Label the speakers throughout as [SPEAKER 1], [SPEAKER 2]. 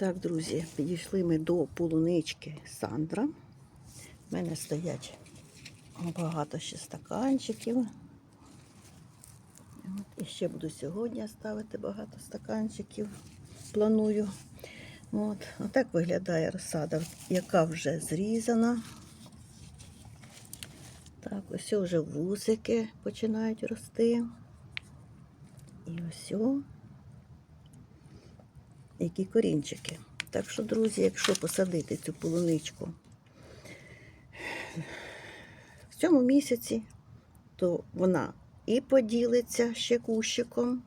[SPEAKER 1] Так, друзі, підійшли ми до полунички Сандра. У мене стоять багато ще стаканчиків. От, і ще буду сьогодні ставити багато стаканчиків. Планую. От, отак виглядає розсада, яка вже зрізана. Так, ось вже вусики починають рости. І ось які корінчики. Так що, друзі, якщо посадити цю полуничку в цьому місяці, то вона і поділиться ще кущиком,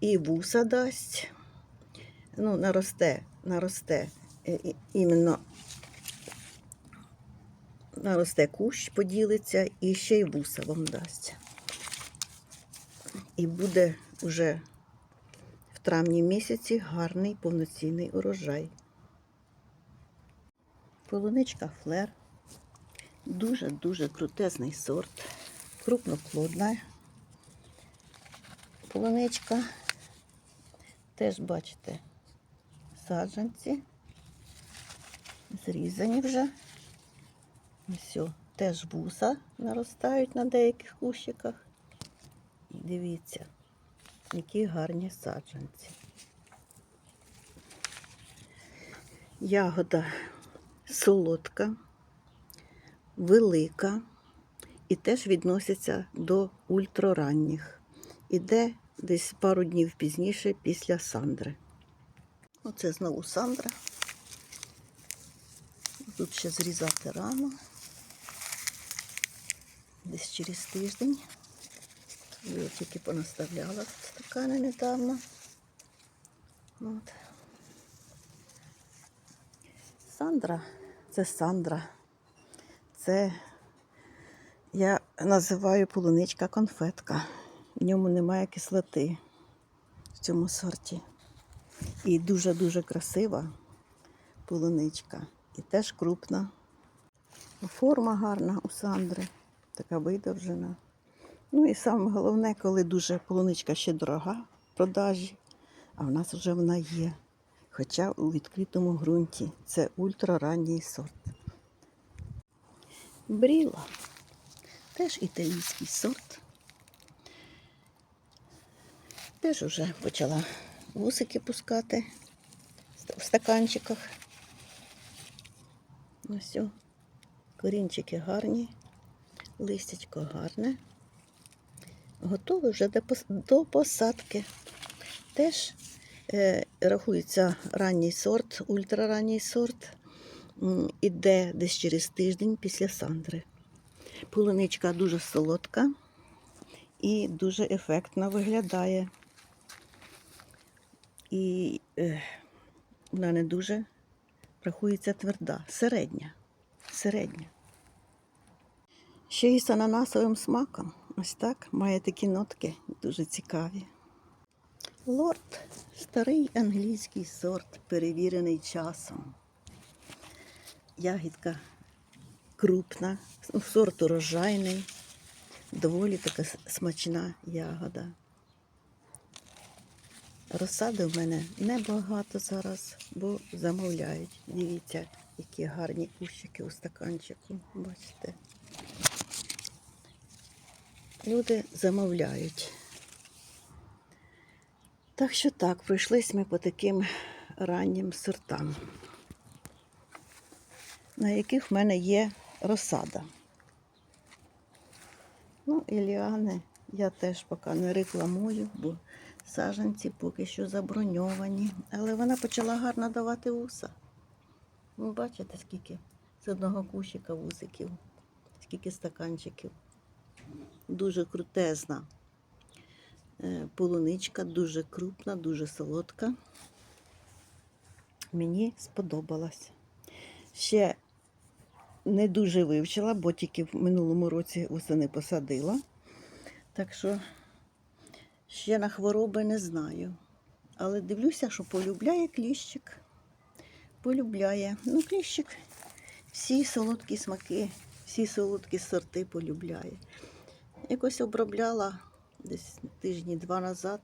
[SPEAKER 1] і вуса дасть. Ну, наросте, наросте е, іменно наросте кущ, поділиться і ще й вуса вам дасть. І буде вже травні місяці гарний повноцінний урожай. Полуничка флер. Дуже-дуже крутезний сорт. Крупноплодна полуничка. Теж бачите, саджанці. Зрізані вже. Все, теж вуса наростають на деяких кущиках. Дивіться, які гарні саджанці. Ягода солодка, велика і теж відноситься до ультраранніх. Іде десь пару днів пізніше після сандри. Оце знову сандра. Тут ще зрізати рано. Десь через тиждень. Я тільки понаставляла стакани недавно. От. Сандра це Сандра. Це я називаю полуничка конфетка. В ньому немає кислоти в цьому сорті. І дуже-дуже красива полуничка. І теж крупна. Форма гарна у Сандри, така видовжена. Ну і саме головне, коли дуже полуничка ще дорога в продажі, а в нас вже вона є. Хоча у відкритому ґрунті це ультраранній сорт. Бріла теж італійський сорт. Теж вже почала вусики пускати в стаканчиках. Ось корінчики гарні, листячко гарне. Готовий вже до посадки. Теж е, рахується ранній сорт, ультраранній сорт. Іде десь через тиждень після сандри. Полуничка дуже солодка і дуже ефектно виглядає. І е, вона не дуже рахується тверда, середня. середня. Ще й з ананасовим смаком. Ось так має такі нотки дуже цікаві. Лорд старий англійський сорт, перевірений часом. Ягідка крупна, ну, сорт урожайний, доволі така смачна ягода. Розсади в мене небагато зараз, бо замовляють. Дивіться, які гарні кущики у стаканчику. Бачите. Люди замовляють. Так що так, пройшлись ми по таким раннім сортам, на яких в мене є розсада. Ну, і я теж поки не рекламую, бо саджанці поки що заброньовані. Але вона почала гарно давати вуса. Ви бачите, скільки з одного кущика вусиків, скільки стаканчиків. Дуже крутезна. Е, Полуничка дуже крупна, дуже солодка. Мені сподобалась. Ще не дуже вивчила, бо тільки в минулому році восени посадила. Так що ще на хвороби не знаю. Але дивлюся, що полюбляє кліщик. Полюбляє. Ну, кліщик всі солодкі смаки, всі солодкі сорти полюбляє. Якось обробляла десь тижні два назад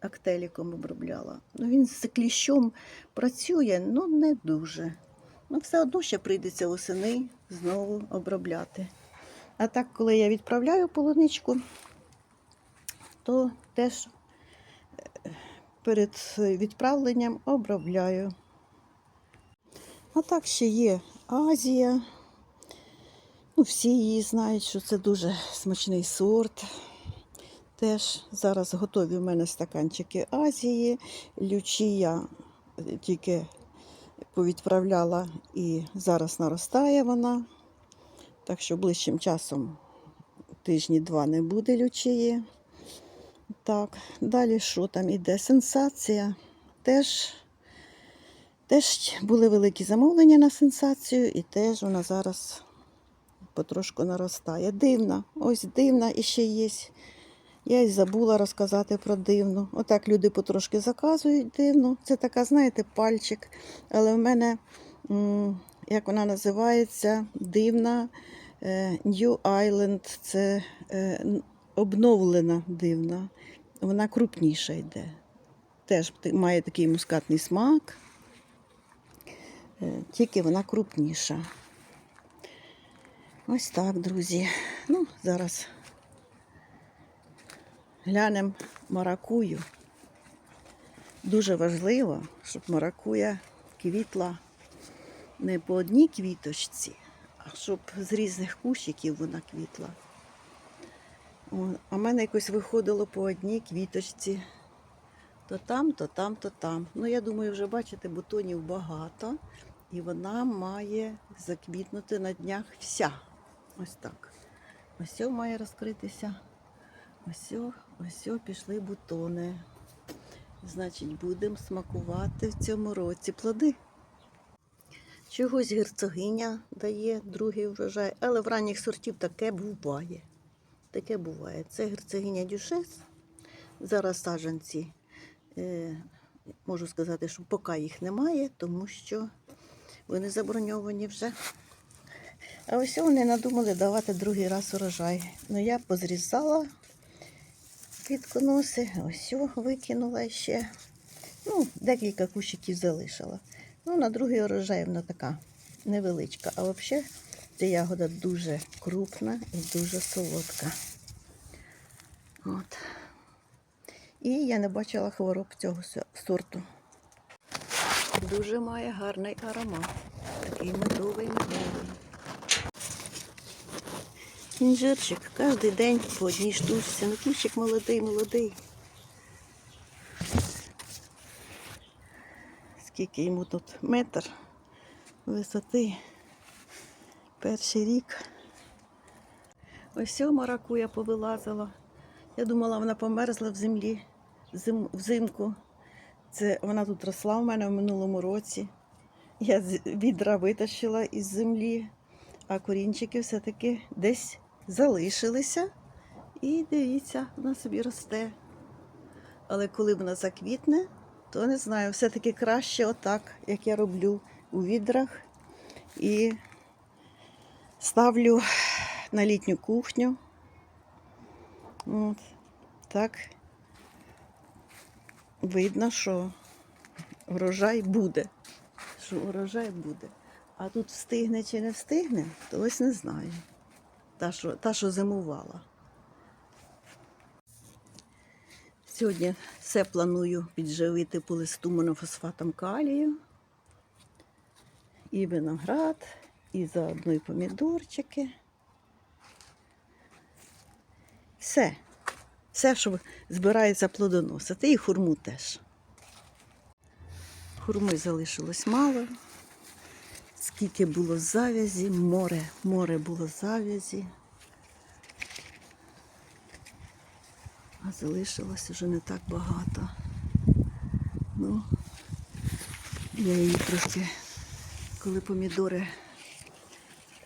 [SPEAKER 1] актеліком обробляла. Ну, він з кліщом працює, ну не дуже. Ну, все одно ще прийдеться восени знову обробляти. А так, коли я відправляю полуничку, то теж е, перед відправленням обробляю. А так ще є Азія. Всі її знають, що це дуже смачний сорт. Теж зараз готові в мене стаканчики Азії. Лючі я е, тільки повідправляла і зараз наростає вона. Так що ближчим часом тижні-два не буде лючії. Так, далі що там іде? Сенсація. Теж, теж були великі замовлення на сенсацію, і теж вона зараз потрошку наростає. Дивна, ось дивна і ще є. Я й забула розказати про дивну. Отак люди потрошки заказують дивну. Це така, знаєте, пальчик. Але в мене, як вона називається, дивна е, New Island. Це е, обновлена дивна. Вона крупніша йде. Теж має такий мускатний смак, е, тільки вона крупніша. Ось так, друзі. Ну, зараз глянемо маракую. Дуже важливо, щоб маракуя квітла не по одній квіточці, а щоб з різних кущиків вона квітла. О, а в мене якось виходило по одній квіточці. То там, то там, то там. Ну, я думаю, вже бачите, бутонів багато, і вона має заквітнути на днях вся. Ось так. Ось має розкритися. Ось, ось пішли бутони. Значить, будемо смакувати в цьому році плоди. Чогось герцогиня дає другий врожай, але в ранніх сортів таке буває. Таке буває. Це герцогиня Дюшес. Зараз саджанці, е, можу сказати, що поки їх немає, тому що вони заброньовані вже. А ось вони надумали давати другий раз урожай. Ну я позрізала квітконоси, ось викинула ще. Ну, декілька кущиків залишила. Ну, на другий урожай вона така невеличка. А взагалі ця ягода дуже крупна і дуже солодка. От. І я не бачила хвороб цього сорту. Дуже має гарний аромат. Такий медовий медовий. Інжирчик кожен день по одній штучці. Ну, кущик молодий, молодий. Скільки йому тут метр висоти. Перший рік. Ось ця маракуя повилазила. Я думала, вона померзла в землі зим, взимку. Це вона тут росла у мене в минулому році. Я відра витащила із землі, а корінчики все-таки десь залишилися. І дивіться, вона собі росте. Але коли вона заквітне, то не знаю, все-таки краще отак, як я роблю у відрах. І ставлю на літню кухню. От, так. Видно, що врожай буде. Що урожай буде. А тут встигне чи не встигне, то ось не знаю. Та, що, та, що зимувала. Сьогодні все планую підживити по листу монофосфатом калію. І виноград, і заодно і помідорчики. Все. Все, що збирається плодоносити. І хурму теж. Хурми залишилось мало. Скільки було завязі, море, море було завязі. А залишилось вже не так багато. Ну, я її трошки, коли помідори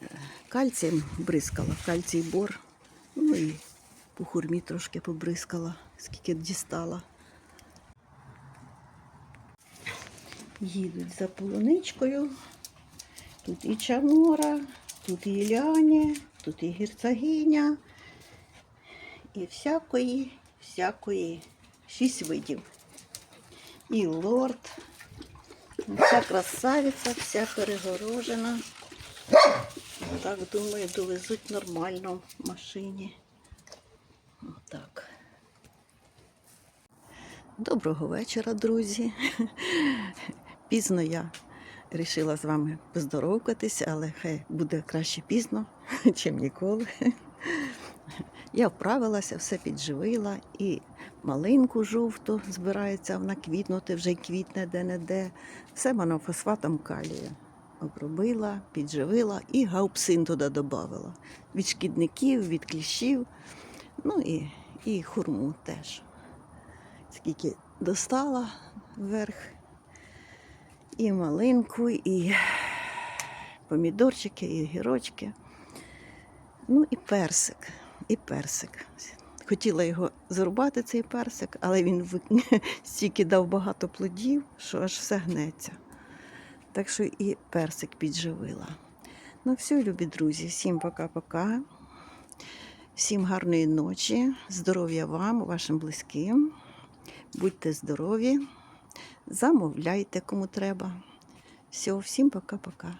[SPEAKER 1] е, кальцієм бризкала, кальцій бор, ну і по хурмі трошки побризкала, скільки дістала. Їдуть за полуничкою. Тут і чанора, тут і Іляні, тут і герцогиня. І всякої, всякої, шість видів. і лорд. Вся красавиця, вся перегорожена. Так, думаю, довезуть нормально в машині. Отак. Доброго вечора, друзі. Пізно я вирішила з вами поздоровкатися, але хай буде краще пізно, чим ніколи. Я вправилася, все підживила і малинку жовту збирається вона квітнути, вже квітне де-не-де. Все монофосфатом калію. Обробила, підживила і гаупсин туди додавала. Від шкідників, від кліщів, ну і, і хурму теж. Скільки достала вверх. І малинку, і помідорчики, і гірочки. Ну і персик, і персик. Хотіла його зарубати, цей персик, але він стільки дав багато плодів, що аж все гнеться. Так що і персик підживила. Ну, все, любі друзі, всім пока-пока. Всім гарної ночі, здоров'я вам, вашим близьким. Будьте здорові, замовляйте кому треба. Все, всім пока-пока.